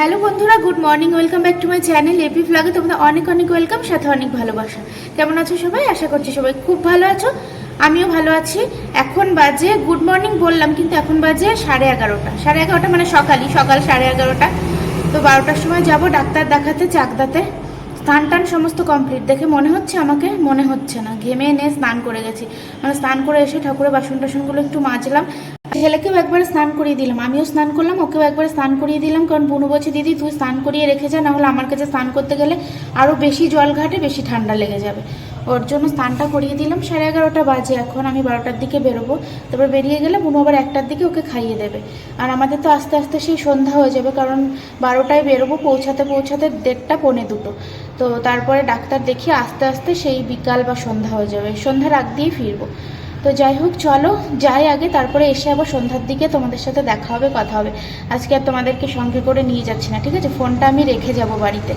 Hello বন্ধুরা, good morning, welcome back to my channel AP ফ্লাগে তোমাদের অনেক অনেক ওয়েলকাম, সাথে অনেক ভালোবাসা। কেমন আছো সবাই? আশা করছি সবাই খুব ভালো আছো, আমিও ভালো আছি। এখন বাজে, গুড মর্নিং বললাম, কিন্তু এখন বাজে সাড়ে এগারোটা। সাড়ে এগারোটা মানে সকালই, সকাল সাড়ে এগারোটা। তো বারোটার সময় যাব ডাক্তার দেখাতে, চাকদাতে। স্নান টান সমস্ত কমপ্লিট দেখে মনে হচ্ছে আমাকে? মনে হচ্ছে না। ঘেমে এনে স্নান করে গেছি। মানে স্নান করে এসে ঠাকুরের বাসন টাসনগুলো একটু মাজলাম। ছেলেকেও একবার স্নান করিয়ে দিলাম। আমিও স্নান করলাম, ওকেও একবার স্নান করিয়ে দিলাম। কারণ বুনু বলছে, দিদি, তুই স্নান করিয়ে রেখে যা নাহলে আমার কাছে স্নান করতে গেলে আরও বেশি জল ঘাটে, বেশি ঠান্ডা লেগে যাবে। ওর জন্য স্নানটা করিয়ে দিলাম। সাড়ে এগারোটা বাজে এখন, আমি বারোটার দিকে বেরোবো। তারপর বেরিয়ে গেলে বুনু আবার একটার দিকে ওকে খাইয়ে দেবে। আর আমাদের তো আস্তে আস্তে সেই সন্ধ্যা হয়ে যাবে, কারণ বারোটায় বেরোবো, পৌঁছাতে পৌঁছাতে দেড়টা পৌনে দুটো। তো তারপরে ডাক্তার দেখিয়ে আস্তে আস্তে সেই বিকাল বা সন্ধ্যা হয়ে যাবে। সন্ধ্যার আগ দিয়েই ফিরবো। তো যাই হোক, চলো, যাই আগে, তারপরে এসে আবার সন্ধ্যার দিকে তোমাদের সাথে দেখা হবে, কথা হবে। আজকে আর তোমাদেরকে সঙ্গে করে নিয়ে যাচ্ছি না, ঠিক আছে? ফোনটা আমি রেখে যাব বাড়িতে।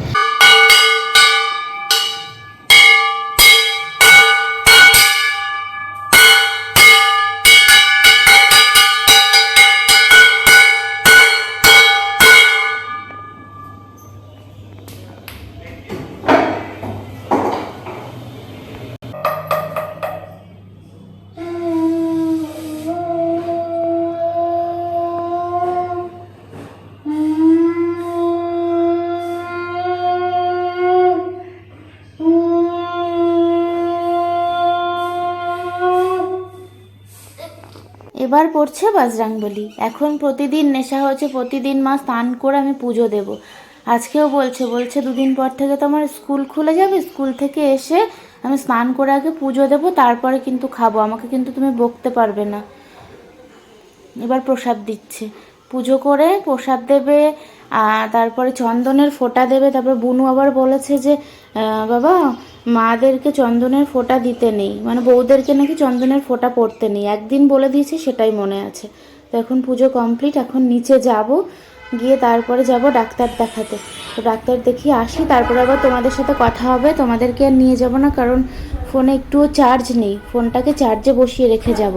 এবার পড়ছে বজরাংবলী এখন প্রতিদিন নেশা হচ্ছে প্রতিদিন মা স্নান করে আমি পুজো দেব। আজকেও বলছে বলছে, দুদিন পর থেকে তো আমার স্কুল খুলে যাবে, স্কুল থেকে এসে আমি স্নান করে আগে পুজো দেবো, তারপরে কিন্তু খাব। আমাকে কিন্তু তুমি বকতে পারবে না। এবার প্রসাদ দিচ্ছে। পুজো করে প্রসাদ দেবে তারপরে চন্দনের ফোঁটা দেবে, তারপর বুনু আবার বলেছে যে বাবা মাদেরকে চন্দনের ফোঁটা দিতে নেই। মানে বউদেরকে নাকি চন্দনের ফোঁটা পড়তে নেই। একদিন বলে দিয়েছে, সেটাই মনে আছে। তো এখন পুজো কমপ্লিট, এখন নিচে যাব, গিয়ে তারপরে যাব ডাক্তার দেখাতে। তো ডাক্তার দেখিয়ে আসি, তারপরে আবার তোমাদের সাথে কথা হবে। তোমাদেরকে আর নিয়ে যাব না, কারণ ফোনে একটুও চার্জ নেই। ফোনটাকে চার্জে বসিয়ে রেখে যাব।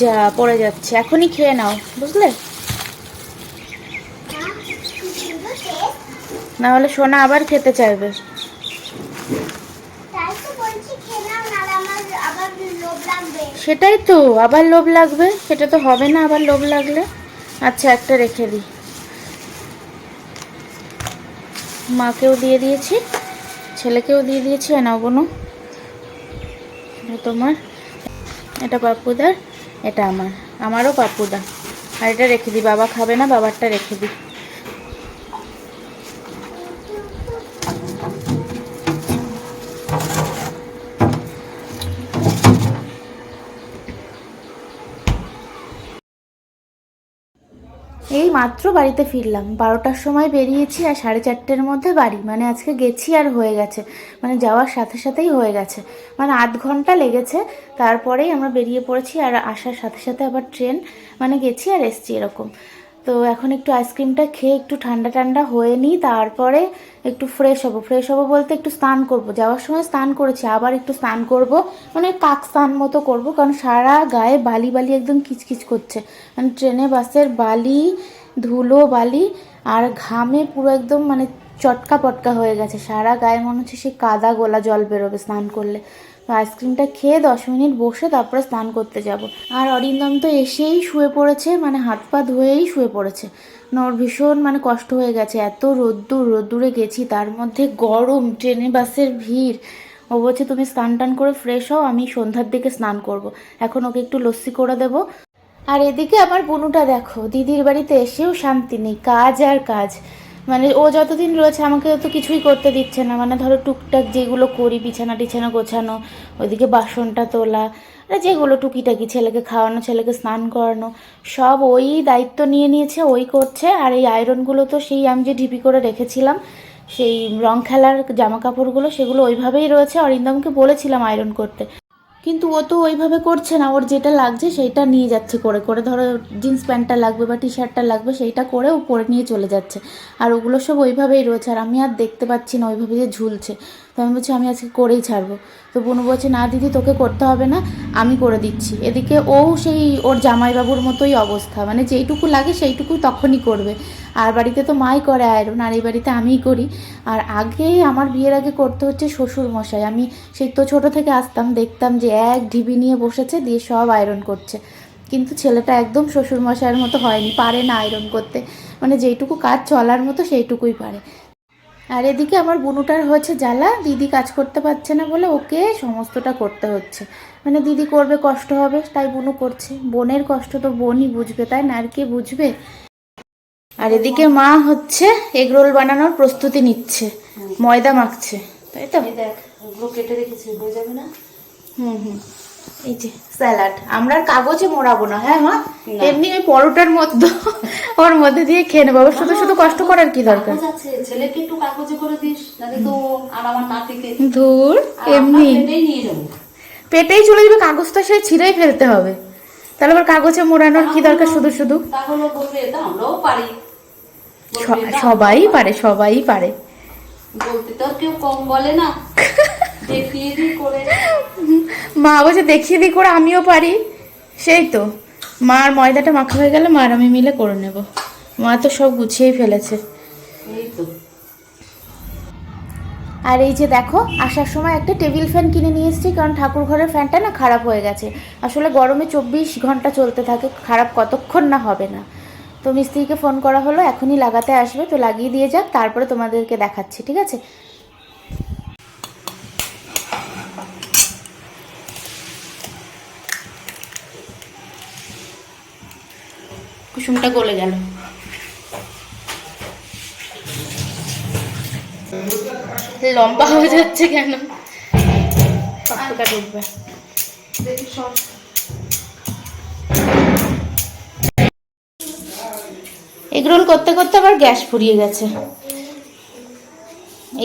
যা, পড়ে যাচ্ছে। এখনই খেয়ে নাও, বুঝলে? না হলে সোনা আবার খেতে চাইবে। সেটাই তো আবার লোভ লাগবে। সেটা তো হবে না আবার লোভ লাগলে। আচ্ছা একটা রেখে দিই। মাকেও দিয়ে দিয়েছি ছেলেকেও দিয়ে দিয়েছি বোনো তোমার এটা পাপ্পুদার এটা আমার আমারও পাপ্পুদা। আর এটা রেখে দিই বাবা খাবে না বাবারটা রেখে দিই। এই মাত্র বাড়িতে ফিরলাম। বারোটার সময় বেরিয়েছি আর সাড়ে চারটের মধ্যে বাড়ি। মানে আজকে গেছি আর হয়ে গেছে। মানে যাওয়ার সাথে সাথেই হয়ে গেছে। মানে আধ ঘণ্টা লেগেছে। তারপরেই আমরা বেরিয়ে পড়েছি আর আসার সাথে সাথে আবার ট্রেন। মানে গেছি আর এসছি এরকম। তো এখন একটু আইসক্রিমটা খেয়ে একটু ঠান্ডা ঠান্ডা হয়ে নিই, তারপরে একটু ফ্রেশ হব। ফ্রেশ হব বলতে একটু স্নান করব। যাওয়ার সময় স্নান করেছি, আবার একটু স্নান করব। মানে কাক স্নান মতো করব, কারণ সারা গায়ে বালি বালি একদম কিচকিচ করছে। মানে ট্রেনে বাসের বালি, ধুলো বালি আর ঘামে পুরো একদম মানে চটকা পটকা হয়ে গেছে। সারা গায়ে মনে হচ্ছে সে কাদা গোলা জল বেরোবে স্নান করলে। তো আইসক্রিমটা খেয়ে দশ মিনিট বসে তারপরে স্নান করতে যাব। আর অরিন্দম তো এসেই শুয়ে পড়েছে মানে হাত পা ধুয়েই শুয়ে পড়েছে। না ওর ভীষণ মানে কষ্ট হয়ে গেছে, এত রোদ্দুর, রোদ্দুরে গেছি, তার মধ্যে গরম, ট্রেনে বাসের ভিড়। ও বলছে, তুমি স্নান টান করে ফ্রেশ হও, আমি সন্ধ্যার দিকে স্নান করব। এখন ওকে একটু লস্যি করে দেবো। আর এদিকে আমার বুনুটা দেখো, দিদির বাড়িতে এসেও শান্তি নেই, কাজ আর কাজ। মানে ও যতদিন রয়েছে আমাকে তো কিছুই করতে দিচ্ছে না। মানে ধরো টুকটাক যেগুলো করি, বিছানা টিছানা গোছানো, ওইদিকে বাসনটা তোলা আর যেগুলো টুকিটাকি ছেলেকে খাওয়ানো, ছেলেকে স্নান করানো, সব ওই দায়িত্ব নিয়ে নিয়েছে, ওই করছে। আর এই আয়রনগুলো তো সেই আমি যে ঢিপি করে রেখেছিলাম, সেই রং খেলার জামা কাপড়গুলো সেগুলো ওইভাবেই রয়েছে। অরিন্দমকে বলেছিলাম আয়রন করতে। কিন্তু ও তো ওইভাবে করছে না। ওর যেটা লাগছে সেইটা নিয়ে যাচ্ছে করে করে ধরো জিন্স প্যান্টটা লাগবে বা টি শার্টটা লাগবে সেইটা করে ও পরে নিয়ে চলে যাচ্ছে। আর ওগুলো সব ওইভাবেই রয়েছে। আর আমি আর দেখতে পাচ্ছি না ওইভাবে যে ঝুলছে। তো আমি বলছি, আমি আজকে করেই ছাড়বো। তো বুনু বলছে, না দিদি, তোকে করতে হবে না, আমি করে দিচ্ছি। এদিকে ও সেই ওর জামাইবাবুর মতোই অবস্থা। মানে যেইটুকু লাগে সেইটুকু তখনই করবে। আর বাড়িতে তো মাই করে আয়রন আর এই বাড়িতে আমিই করি। আর আগে আমার বিয়ের আগে করতে হচ্ছে শ্বশুর মশাই আমি সেই তো ছোট থেকে আসতাম, দেখতাম যে এক ঢিবি নিয়ে বসেছে, দিয়ে সব আয়রন করছে। কিন্তু ছেলেটা একদম শ্বশুর মশাইয়ের মতো হয়নি, পারে না আয়রন করতে। মানে যেইটুকু কাজ চলার মতো সেইটুকুই পারে। আর এদিকে আমার বুনুটার হয়েছে জ্বালা, দিদি কাজ করতে পারছে না বলে ওকে সমস্তটা করতে হচ্ছে। মানে দিদি করবে, কষ্ট হবে, তাই বুনু করছে। বোনের কষ্ট তো বোনই বুঝবে, তাই না? আর কে বুঝবে? আর এদিকে মা হচ্ছে এগরোল বানানোর প্রস্তুতি নিচ্ছে ময়দা মাখছে তাই তো? এই দেখ কেটে রেখেছি হয়ে যাবে না? হুম হুম এই যে স্যালাড আমরা কাগজে মোড়াবো না হ্যাঁ মা? এমনি ওই পরোটার মধ্যে ওর মধ্যে দিয়ে খেয়ে নেব শুধু শুধু কষ্ট করার কি দরকার? কাগজ ছেলেকে একটু কাগজে করে দিস তো আর আমার নাতিকে ধুর এমনি। পেটেই চলে যাবে কাগজটা সে ছিঁড়েই ফেলতে হবে। তাহলে আবার কাগজে মোড়ানোর কি দরকার শুধু শুধু? তাহলে বলবে এটা আমরাও পারি। সবাই পারে সবাই পারে। বলতে তো কেউ কম বলে না। দেখিয়ে দিই করে। মা বলছে দেখিয়ে দিই করে আমিও পারি। সেই তো। মার ময়দাটা মাখা হয়ে গেলে মার আমি মিলে করে নেব। মা তো সব গুছিয়েই ফেলেছে। এই তো। আর এই যে দেখো আসার সময় একটা টেবিল ফ্যান কিনে নিয়ে এসেছি কারণ ঠাকুর ঘরের ফ্যানটা না খারাপ হয়ে গেছে। আসলে গরমে চব্বিশ ঘণ্টা চলতে থাকে খারাপ কতক্ষণ না হবে না। তো মিস্ত্রিকে ফোন করা হলো, এখনই লাগাতে আসবে, তো লাগিয়ে দিয়ে যাক, তারপরে তোমাদেরকে দেখাচ্ছি, ঠিক আছে? কুসুমটা গলে গেল। লম্বা হয়ে যাচ্ছে কেন? পাঁচটা ডুববে। দেখি সব। এগরোল করতে করতে আবার গ্যাস ফুরিয়ে গেছে।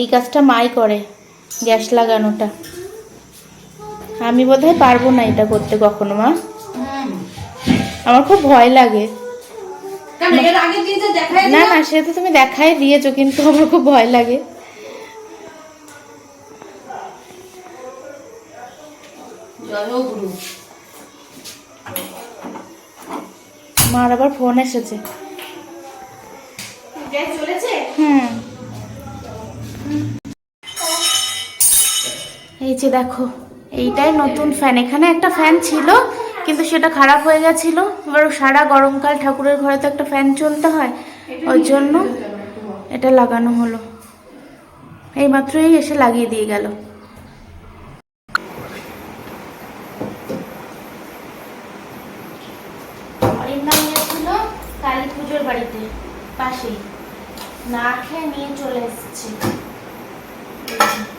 এই কাজটা মাই করে গ্যাস লাগানোটা। আমি বোধহয় পারব না এটা করতে কখনো মা। আমার খুব ভয় লাগে। না না সে তো তুমি দেখাই দিয়েছ কিন্তু আমার খুব ভয় লাগে। মার আবার ফোন এসেছে। গ্যাস চলেছে? হুম। এই যে দেখো এইটাই নতুন ফ্যান। এখানে একটা ফ্যান ছিল কিন্তু সেটা খারাপ হয়ে গেছিল। এবার সারা গরমকাল ঠাকুরের ঘরে তো একটা ফ্যান চলতে হয়। ওই জন্য এটা লাগানো হলো। এই মাত্রই এসে লাগিয়ে দিয়ে গেল। কালী পুজোর বাড়িতে পাশেই। না খেয়ে নিয়ে চলে এসেছি।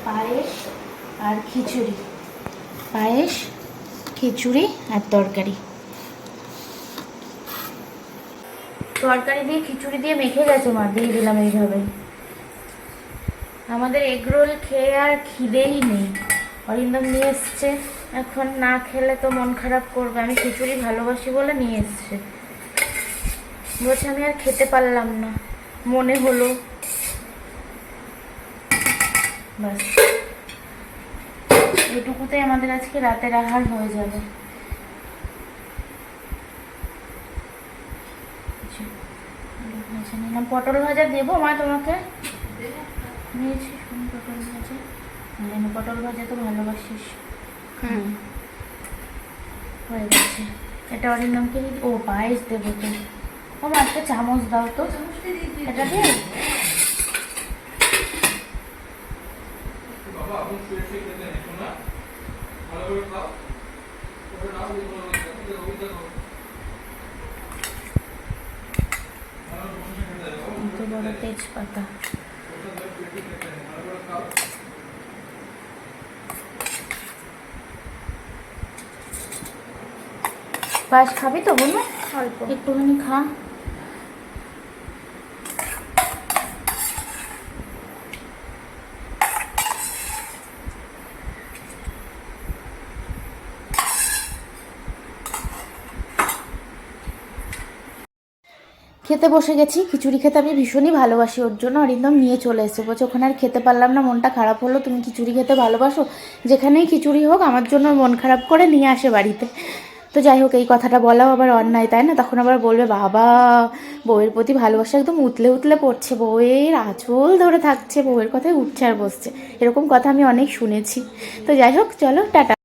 পায়েস আর খিচুড়ি। পায়েস খিচুড়ি আর তরকারি। তরকারি দিয়ে খিচুড়ি দিয়ে মেখে গেছে মা দিয়ে দিলাম এইভাবে। আমাদের এগরোল খেয়ে আর খিদেই নেই। অরিন্দম নিয়ে এসছে। এখন না খেলে তো মন খারাপ করবে। আমি খিচুড়ি ভালোবাসি বলে নিয়ে এসছে। বলছে আমি আর খেতে পারলাম না। মনে হলো। এটুকুতে আমাদের আজকে রাতের আহার হয়ে যাবে। নিলাম পটল ভাজা দেবো মা তোমাকে? নিয়েছি পটল ভাজা। পটল ভাজা তো ভালোবাসিস। হুম। হয়ে গেছে। এটা অরিন্দমকে ও পায়েস দেবো তো। মা একটা চামচ দাও তো। এটা দিয়ে? বড় তেজপাতা। পায়েস খাবি তো বলো অল্প। একটুখানি খা। খেতে বসে গেছি, খিচুড়ি খেতে আমি ভীষণই ভালোবাসি, ওর জন্য অরিন্দম নিয়ে চলে এসে বলছে, ওখানে আর খেতে পারলাম না, মনটা খারাপ হলো, তুমি খিচুড়ি খেতে ভালোবাসো? যেখানেই খিচুড়ি হোক, আমার জন্য মন খারাপ করে নিয়ে আসে বাড়িতে। তো যাই হোক, এই কথাটা বলাও আবার অন্যায়, তাই না? তখন আবার বলবে, বাবা, বউয়ের প্রতি ভালোবাসা একদম উতলে উতলে পড়ছে, বউয়ের আঁচল ধরে থাকছে, বউয়ের কথায় উঠছে আর বসছে। এরকম কথা আমি অনেক শুনেছি। তো যাই হোক, চলো, টাটা।